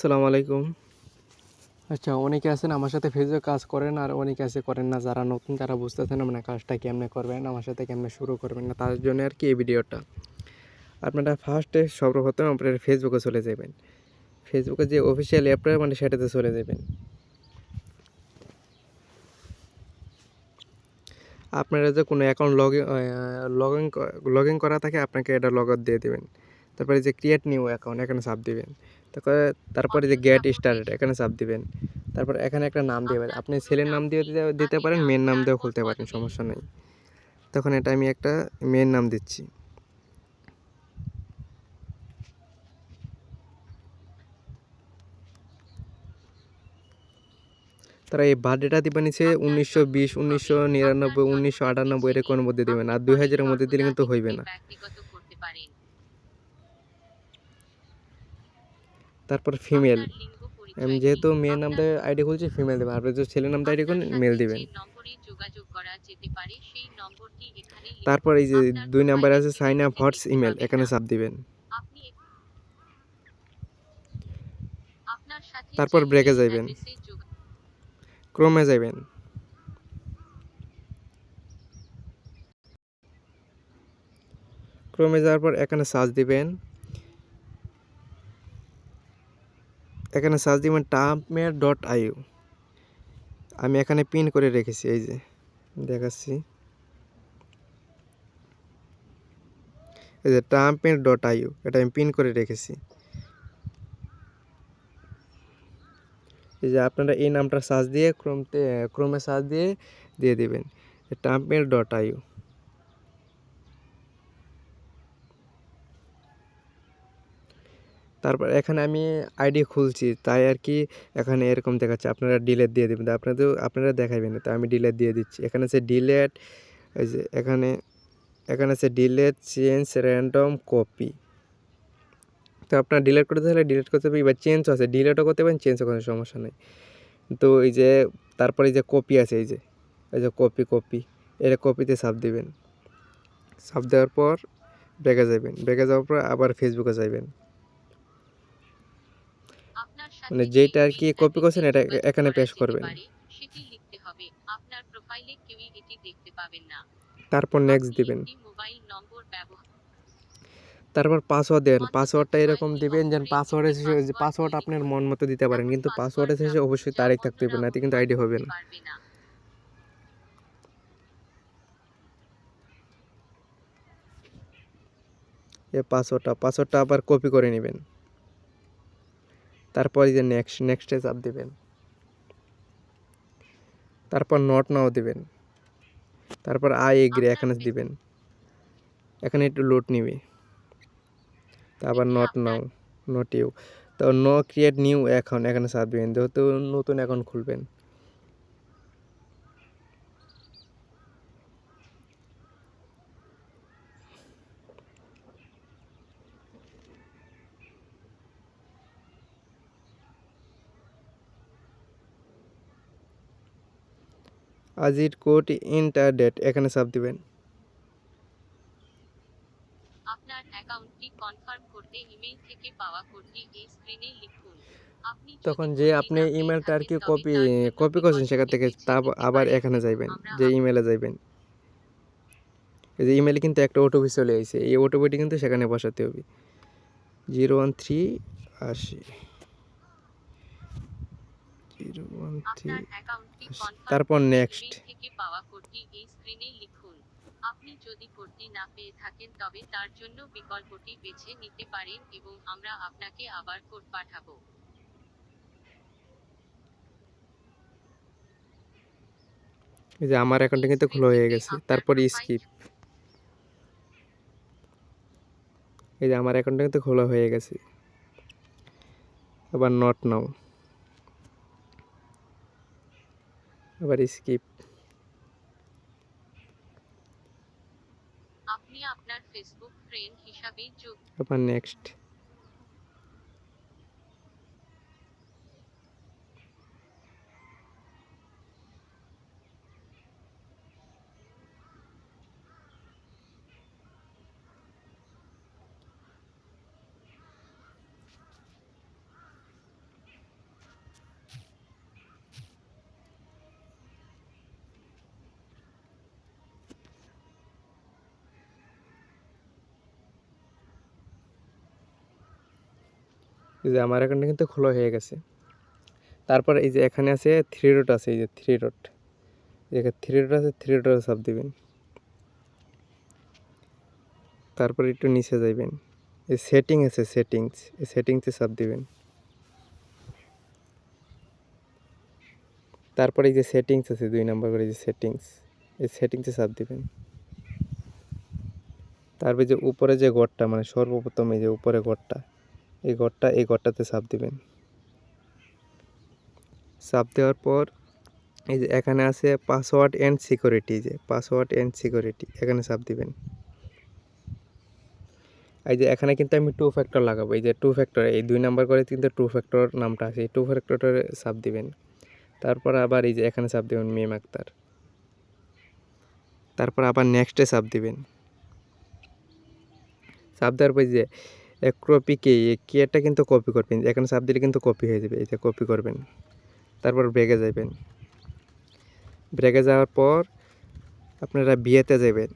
আসসালামু আলাইকুম। আচ্ছা অনেকে আছেন আমার সাথে ফেসবুকে কাজ করেন আর অনেকে আছে করেন না, যারা নতুন তারা বুঝতেছেন মানে কাজটা কেমনে করবেন, আমার সাথে কেমনে শুরু করবেন না তার জন্য আর কি এই ভিডিওটা। আপনারা ফার্স্টে সর্বপ্রথম আপনার ফেসবুকে চলে যাবেন। ফেসবুকে যে অফিসিয়াল অ্যাপটা মানে সেটাতে চলে যাবেন। আপনারা যে কোনো account log log in log in করা থাকে, আপনাকে এটা লগ আউট দিয়ে দেবেন। তারপরে যে ক্রিয়েট নিউ অ্যাকাউন্ট এখানে চাপ দিবেন। তারপরে তারপরে যে গেট স্টার্টেড এখানে চাপ দিবেন। তারপর এখানে একটা নাম দিবেন আপনি ছেলের নাম দিয়ে দিতে দিতে পারেন মেয়ের নাম দিয়েও খুলতে পারেন সমস্যা নেই। তখন এটা আমি একটা মেয়ের নাম দিচ্ছি। তারা এই বার্থডেটা দিবেন নিচে উনিশশো বিশ উনিশশো নিরানব্বই উনিশশো আটানব্বই এরকমের মধ্যে দিবেন আর দুই হাজারের মধ্যে দিলে কিন্তু হইবে না ব্যক্তিগত করতে পারেন তারপর ফিমেল। যেহেতু মেয়ের নাম দিয়ে আইডি খুলছি ফিমেল দেবেন আপনি যদি ছেলের নাম দিয়ে আইডি করেন মেল দিবেন। তারপর এই যে দুই নাম্বার আছে সাইন আপ কেউ হোয়াটস ইমেল এখানে। চাপ দিবেন তারপর ব্রেকে যাইবেন। ক্রোমে যাবেন ক্রোমে যাওয়ার পর এখানে সার্চ দিবেন এখানে সার্চ দিবেন টামের ডট আইউ আমি এখানে পিন করে রেখেছি, এই যে, দেখাচ্ছি। এই যে টাম্পের ডট আইউ এটা আমি পিন করে রেখেছি। এই যে, আপনারা এই নামটা সার্চ দিয়ে ক্রোমতে ক্রোমে সার্চ দিয়ে দিয়ে দিবেন টাম্পেল ডট আইউ তারপর এখানে আমি আইডি খুলছি, তাই আর কি এখানে এরকম দেখাচ্ছে। আপনারা ডিলেট দিয়ে দেবেন। আপনাদের, আপনারা দেখাবেন তো আমি ডিলেট দিয়ে দিচ্ছি। এখানে আছে ডিলেট এই যে এখানে এখানে আছে ডিলেট চেঞ্জ র্যান্ডম কপি তো আপনার ডিলেট করতে হলে ডিলেট করতে পারবেন এবার চেঞ্জও আছে ডিলেটও করতে পারেন চেঞ্জও কোনো সমস্যা নেই। তো এই যে, তারপরে এই যে কপি আছে, এই যে এই যে কপি কপি এটা কপিতে সাপ দিবেন। সাপ দেওয়ার পর ব্রেকে যাবেন ব্রেকে যাওয়ার পর আবার ফেসবুকে যাবেন মানে যে যেইটা আর কি কপি করছেন এটা এখানে পেস্ট করবেন। সেটি লিখতে হবে। আপনার প্রোফাইলে কেউই এটি দেখতে পাবেন না। তারপর নেক্সট দিবেন। মোবাইল নম্বর ব্যবহার তারপর পাসওয়ার্ড দেন। পাসওয়ার্ডটা এরকম দিবেন যেন পাসওয়ার্ডের শেষে যে পাসওয়ার্ড আপনার মন মতো দিতে পারেন। কিন্তু পাসওয়ার্ডের শেষে অবশ্যই তারিখ থাকতে হবে না কিন্তু আইডি হবে না। এ পাসওয়ার্ডটা পাসওয়ার্ডটা আবার কপি করে নেবেন। তারপর যে নেক্সট নেক্সটে চাপ দেবেন। তারপর নট নাও দেবেন। তারপর আই এগ্রি এখানে দিবেন। এখানে একটু লোড নিবে। তারপর নট নাও নট ইউ তো ন ক্রিয়েট নিউ অ্যাকাউন্ট এখানে চাপ দেবেন যেহেতু নতুন অ্যাকাউন্ট খুলবেন। আজির কোড ইন্টার ডেট এখানে চাপ দিবেন। আপনার অ্যাকাউন্টটি কনফার্ম করতে ইমেল থেকে পাওয়া কোডটি এই স্ক্রিনে লিখুন। তখন যে আপনি ইমেলটা আর কি কপি কপি করছেন সেখান থেকে তা আবার এখানে যাইবেন যে ইমেলে যাইবেন। এই যে ইমেলে কিন্তু একটা ওটিপি চলে আসছে এই ওটিপিটি কিন্তু সেখানে বসাতে হবে। জিরো ওয়ান থ্রি আশি। জিরো ওয়ান থ্রি অ্যাকাউন্টটি তারপর। ইমেল থেকে পাওয়া কোডটি এই স্ক্রিনে লিখুন। আপনি যদি কোডটি না পেয়ে থাকেন তবে তার জন্য বিকল্পটি বেছে নিতে পারেন এবং আমরা আপনাকে আবার কোড পাঠাবো। এই যে আমার অ্যাকাউন্টে কিন্তু খোলা হয়ে গেছে। তারপর স্কিপ এই যে আমার অ্যাকাউন্টে কিন্তু খোলা হয়ে গেছে। আবার নট নাও আবার স্কিপ আপনি আপনার ফেসবুক ফ্রেন্ড হিসাবে যোগ আবার নেক্সট এই যে আমার অ্যাকাউন্টটা কিন্তু খোলা হয়ে গেছে। তারপর এই যে এখানে আছে থ্রি ডট আছে, এই যে থ্রি এখানে থ্রি ডট আছে থ্রি ডট চাপ দিবেন। তারপর একটু নিচে যাইবেন। এই সেটিং আছে সেটিংস এই সেটিংসে চাপ দিবেন। তারপরে এই যে সেটিংস আছে, দুই নম্বর করে যে সেটিংস এই সেটিংসে চাপ দিবেন। তারপরে যে উপরে যে ঘরটা মানে সর্বপ্রথম এই যে উপরে ঘরটা। এই ঘরটা, এই ঘরটাতে চাপ দিবেন। চাপ দেওয়ার পর এই যে এখানে আছে পাসওয়ার্ড অ্যান্ড সিকিউরিটি যে পাসওয়ার্ড অ্যান্ড সিকিউরিটি এখানে চাপ দিবেন। এই যে এখানে কিন্তু আমি টু ফ্যাক্টর লাগাবো, এই যে টু ফ্যাক্টর এই দুই নাম্বার করে কিন্তু টু ফ্যাক্টর নামটা আছে, এই টু ফ্যাক্টরে চাপ দিবেন। তারপর আবার এই যে এখানে চাপ দিবেন মিম আক্তার। তারপর আবার নেক্সটে চাপ দিবেন। চাপ দেওয়ার পর এই যে ক্রপিকে কেয়ারটা কিন্তু কপি করবেন, এখানে চাপ দিলে কিন্তু কপি হয়ে যাবে এটা কপি করবেন। তারপর ব্রেকে যাবেন ব্রেকে যাওয়ার পর আপনারা বিয়েতে যাবেন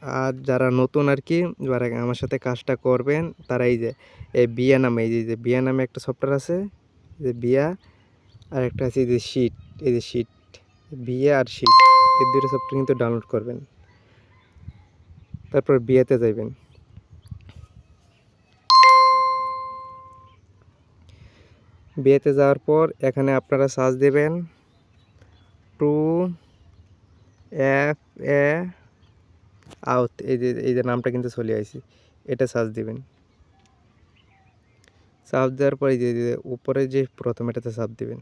আর যারা নতুন আর কি, যারা আমার সাথে কাজটা করবেন, তারা এই যে, এই বিয়া নামে, এই যে- বিয়া নামে একটা সফটওয়্যার আছে যে বিয়া, আর একটা আছে এই যে শিট এই যে শিট বিয়া আর শিট এই দুটো সফটওয়্যার কিন্তু ডাউনলোড করবেন। তারপর বিয়েতে যাইবেন। বিয়েতে যাওয়ার পর এখানে আপনারা সার্চ দেবেন। টু, এফ, এ আউথ এই যে এই যে নামটা কিন্তু চলে আসি এটা সার্চ দেবেন। সার্চ দেওয়ার পরে যে উপরে যে প্রথম এটাতে সার্চ দিবেন।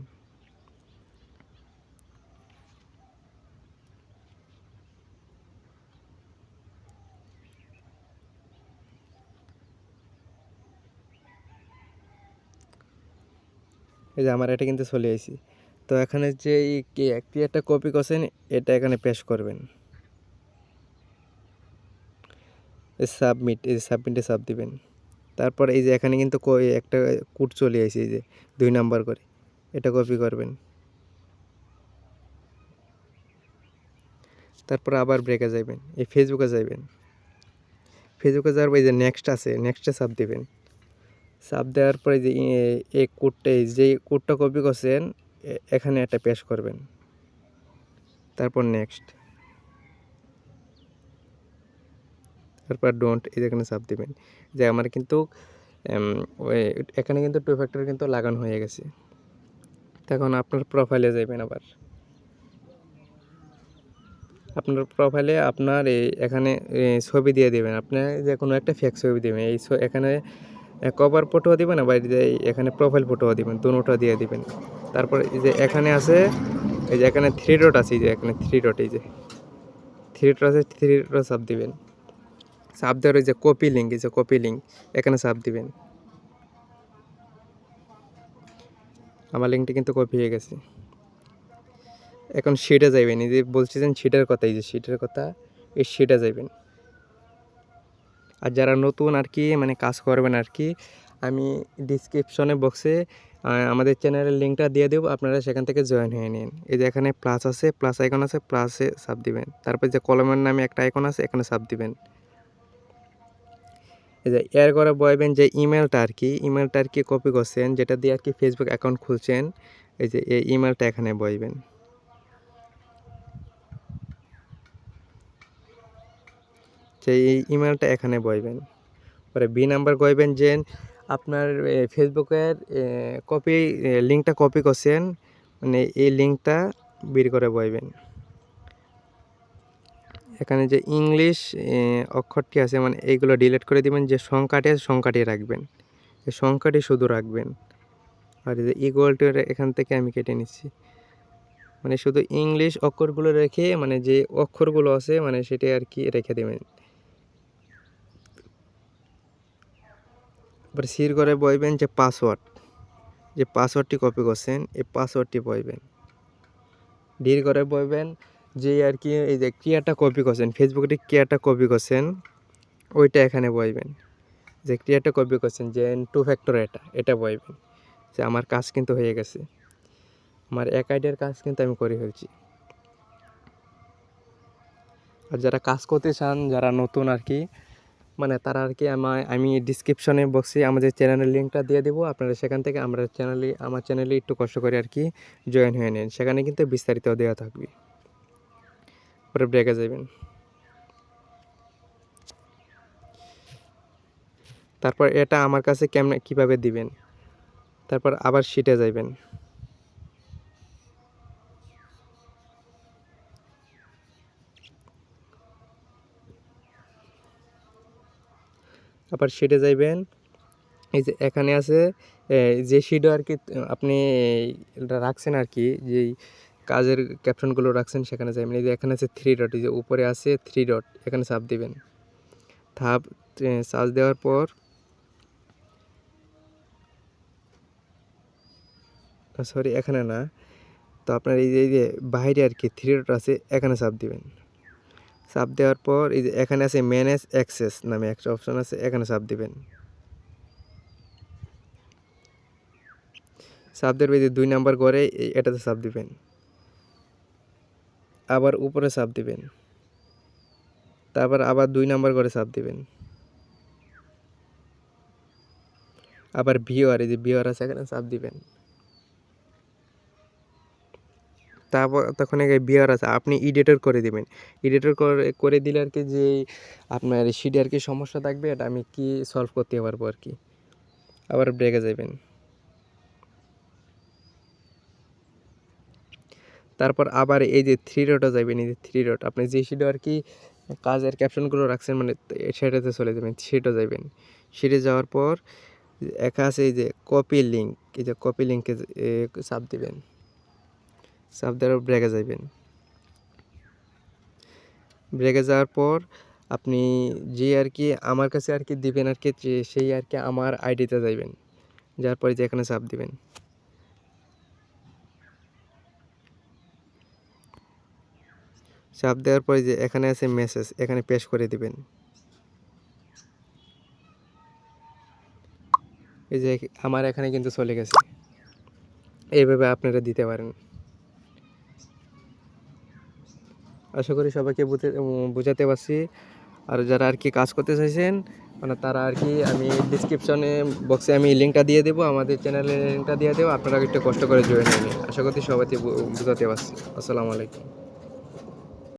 এই যে আমার এটা কিন্তু চলে আসি তো এখানে যে এই ক্রিয়াটা কপি করছেন, এটা এখানে পেশ করবেন। সাবমিট, এই যে সাবমিটে সাব দিবেন। তারপর এই যে এখানে কিন্তু একটা কোড চলে আসে এই যে দুই নাম্বার করে। এটা কপি করবেন। তারপর আবার ব্রেকে যাবেন এই ফেসবুকে যাবেন ফেসবুকে যাওয়ার পর এই যে নেক্সট আছে নেক্সটে সাব দিবেন। সাব দেওয়ার পরে যে এই কোডটা, যে কোডটা কপি করছেন এখানে একটা পেশ করবেন। তারপর নেক্সট তারপর ডোন্ট এই যেখানে চাপ দিবেন। যে আমার কিন্তু এখানে কিন্তু টু ফ্যাক্টর কিন্তু লাগানো হয়ে গেছে। তখন আপনার প্রোফাইলে যাবেন আবার। আপনার প্রোফাইলে আপনার এই, এখানে ছবি দিয়ে দেবেন। আপনি যে কোনো একটা ফেক ছবি দেবেন। এই এখানে কভার ফটোও দিবেন, আবার এখানে প্রোফাইল ফটোও দিবেন দুটোটা দিয়ে দিবেন। তারপর এই যে এখানে আছে, এই যে এখানে থ্রি ডট আছে যে এখানে থ্রি ডট এই যে থ্রি ডট আছে থ্রি ডট চাপ দিবেন। চাপ দেওয়ার ওই যে কপি লিঙ্ক এই যে কপি লিঙ্ক এখানে চাপ দিবেন। আমার লিঙ্কটা কিন্তু কপি হয়ে গেছে। এখন শিটে যাইবেন, এই যে বলছিলেন শিটের কথা, এই যে শিটের কথা, এই শিটে যাইবেন। আর যারা নতুন আর কি মানে কাজ করবেন আর কি, আমি ডিসক্রিপশনে বক্সে আমাদের চ্যানেলের লিঙ্কটা দিয়ে দেবো, আপনারা সেখান থেকে জয়েন হয়ে নিন। এই যে এখানে প্লাস আছে প্লাস আইকন আছে প্লাসে সাব দিবেন। তারপর যে কলমের নামে একটা আইকন আছে, এখানে সাব দিবেন। এই যে এর করে বলবেন যে ইমেলটা আর কি ইমেলটা আর কি কপি করছেন, যেটা দিয়ে আর কি ফেসবুক অ্যাকাউন্ট খুলছেন, এই যে এই ইমেলটা এখানে বইবেন যে এই ইমেলটা এখানে বইবেন। পরে বি নাম্বার কইবেন যে আপনার ফেসবুকের কপি লিঙ্কটা কপি করছেন মানে এই লিঙ্কটা বের করে বইবেন। এখানে যে ইংলিশ অক্ষরটি আছে মানে এইগুলো ডিলিট করে দিবেন, যে সংখ্যাটি আছে সংখ্যাটি রাখবেন। এই সংখ্যাটি শুধু রাখবেন। আর যে ইকুয়ালটি এখান থেকে আমি কেটে নিচ্ছি। মানে শুধু ইংলিশ অক্ষরগুলো রেখে মানে যে অক্ষরগুলো আছে মানে সেটা আর কি রেখে দেবেন। এবার সির করে বইবেন যে পাসওয়ার্ড যে পাসওয়ার্ডটি কপি করছেন, এই পাসওয়ার্ডটি বইবেন। ডির করে বইবেন যে আর কি, এই যে ক্রিয়াটা কপি করছেন ফেসবুকে ক্রিয়াটা কপি করছেন, ওইটা এখানে বইবেন। যে ক্রিয়াটা কপি করছেন, যে টু ফ্যাক্টর এটা এটা বইবেন। যে আমার কাজ কিন্তু হয়ে গেছে। আমার এক আইডিয়ার কাজ কিন্তু আমি করে ফেলছি। আর যারা কাজ করতে চান, যারা নতুন আর কি মানে তারা আর কি আমায়, আমি ডিসক্রিপশনে বক্সে আমাদের চ্যানেলের লিঙ্কটা দিয়ে দেবো, আপনারা সেখান থেকে আমরা চ্যানেলে আমার চ্যানেলে একটু কষ্ট করে আর কি জয়েন হয়ে নেন। সেখানে কিন্তু বিস্তারিত দেওয়া থাকবে। পরে ব্রেকে যাবেন। তারপর এটা আমার কাছে কেমন, কীভাবে দিবেন? তারপর আবার শিটে যাবেন আবার শিটে যাইবেন। এই যে এখানে আছে যে শিটও আর কি, আপনি রাখছেন আর কি, যেই কাজের ক্যাপশনগুলো রাখছেন সেখানে যাবেন এই যে এখানে আছে থ্রি ডট এই যে উপরে আছে থ্রি ডট এখানে চাপ দিবেন। থাপ চার্জ দেওয়ার পর সরি এখানে না। তো আপনার এই যে এই যে বাইরে আর কি থ্রি ডট আছে, এখানে চাপ দিবেন। চাপ দেওয়ার পর এই যে এখানে আছে ম্যানেজ অ্যাক্সেস নামে একটা অপশন আছে, এখানে চাপ দিবেন। চাপ দেওয়ার এই যে দুই নাম্বার এই- এটাতে চাপ দিবেন। আবার উপরে চাপ দিবেন। তারপর আবার দুই নাম্বার ঘরে চাপ দিবেন। আবার ভিওয়ার এই যে ভিওয়ার আছে, এখানে চাপ দিবেন। তারপর তখন এক বিয়ার আছে, আপনি এডিটর করে দিবেন। এডিটর করে করে দিলে আর কি যে আপনার শিটে আর কি সমস্যা থাকবে, এটা আমি কি সলভ করতে পারব আর কি। আবার ব্রেকে যাবেন তারপর আবার এই যে থ্রি ডটে যাবেন এই যে থ্রি ডট আপনি যে শিটে আর কি কাজের ক্যাপশনগুলো রাখছেন মানে সেটাতে চলে যাবেন সেটা যাবেন সেটে যাওয়ার পর একা আছে এই যে কপি লিঙ্ক এই যে কপি লিঙ্কে চাপ দিবেন। চাপ দেওয়ার ব্রেকে যাবেন ব্রেকে যাওয়ার পর আপনি যে আর কি আমার কাছে আর কি দিবেন আর কি সেই আর কি আমার আইডিতে যাইবেন। যার পরে যে এখানে চাপ দিবেন। চাপ দেওয়ার পরে যে এখানে আছে মেসেজ এখানে পেশ করে দিবেন। এই যে আমার এখানে কিন্তু চলে গেছে। এইভাবে আপনারা দিতে পারেন। আশা করি সবাইকে বোঝাতে পারছি। আর যারা আর কি কাজ করতে চাইছেন মানে তারা আর কি আমি ডিসক্রিপশনে বক্সে আমি লিঙ্কটা দিয়ে দেবো, আমাদের চ্যানেলের লিঙ্কটা দিয়ে দেবো, আপনারা একটু কষ্ট করে জয়েন হয়ে আশা করি সবাইকে বোঝাতে পারছি। আসসালামু আলাইকুম।